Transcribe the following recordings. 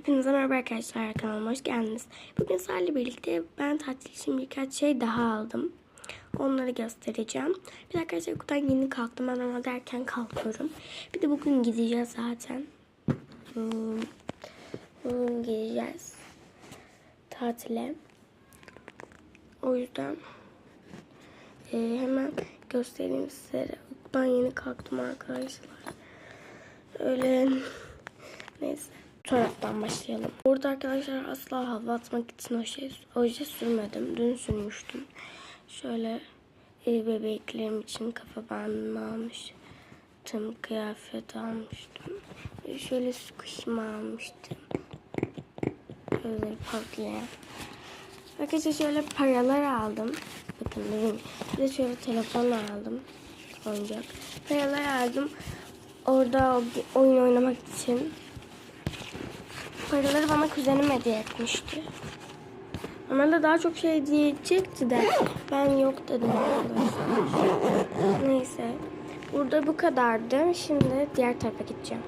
Hepinize merhaba arkadaşlar kanalıma hoş geldiniz. Bugün sizlerle birlikte ben tatil için birkaç şey daha aldım. Onları göstereceğim. Bir de arkadaşlar uykudan yeni kalktım. Ben normalde erken kalkıyorum. Bir de bugün gideceğiz zaten. Hmm, Bugün gideceğiz. Tatile. O yüzden e, hemen göstereyim size. Uykudan yeni kalktım arkadaşlar. Öyle Neyse. Taraftan başlayalım. Burada arkadaşlar asla hava atmak için oje, oje sürmedim. Dün sürmüştüm. Şöyle bebeklerim için kafa bandını almıştım. Kıyafet almıştım. E, şöyle squish'imi almıştım. Böyle patlayan. Arkadaşlar şöyle paralar aldım. Bakın durun. Bir de şöyle telefon aldım. Oyuncak. Paralar aldım. Orada oyun oynamak için. Paraları bana kuzenim hediye etmişti. Normalde daha çok şey diyecekti de ben yok dedim. Neyse. Burada bu kadardı. Şimdi diğer tarafa gideceğim.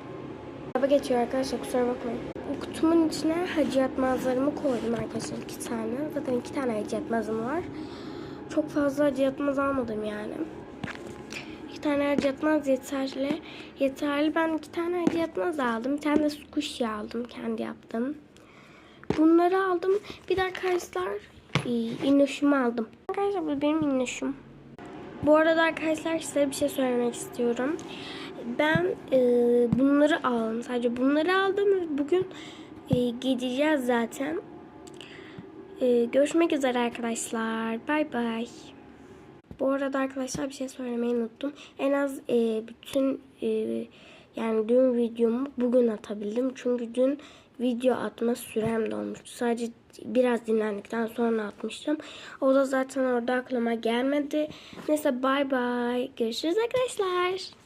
Araba geçiyor arkadaşlar kusura bakmayın. Bu kutumun içine hacı yatmazlarımı koydum arkadaşlar iki tane. Zaten iki tane hacı yatmazım var. Çok fazla hacı yatmaz almadım yani. Tane hacı yatmaz yeterli. Yeterli. Ben iki tane hacı yatmaz aldım. Bir tane de squishy aldım. Kendi yaptım. Bunları aldım. Bir de arkadaşlar e, innoşumu aldım. Arkadaşlar bu benim innoşum. Bu arada arkadaşlar size bir şey söylemek istiyorum. Ben e, bunları aldım. Sadece bunları aldım. Bugün e, gideceğiz zaten. E, görüşmek üzere arkadaşlar. Bay bay. Bu arada arkadaşlar bir şey söylemeyi unuttum. En az e, bütün e, yani dün videomu bugün atabildim. Çünkü dün video atma sürem dolmuştu. Sadece biraz dinlendikten sonra atmıştım. O da zaten orada aklıma gelmedi. Neyse bay bay. Görüşürüz arkadaşlar.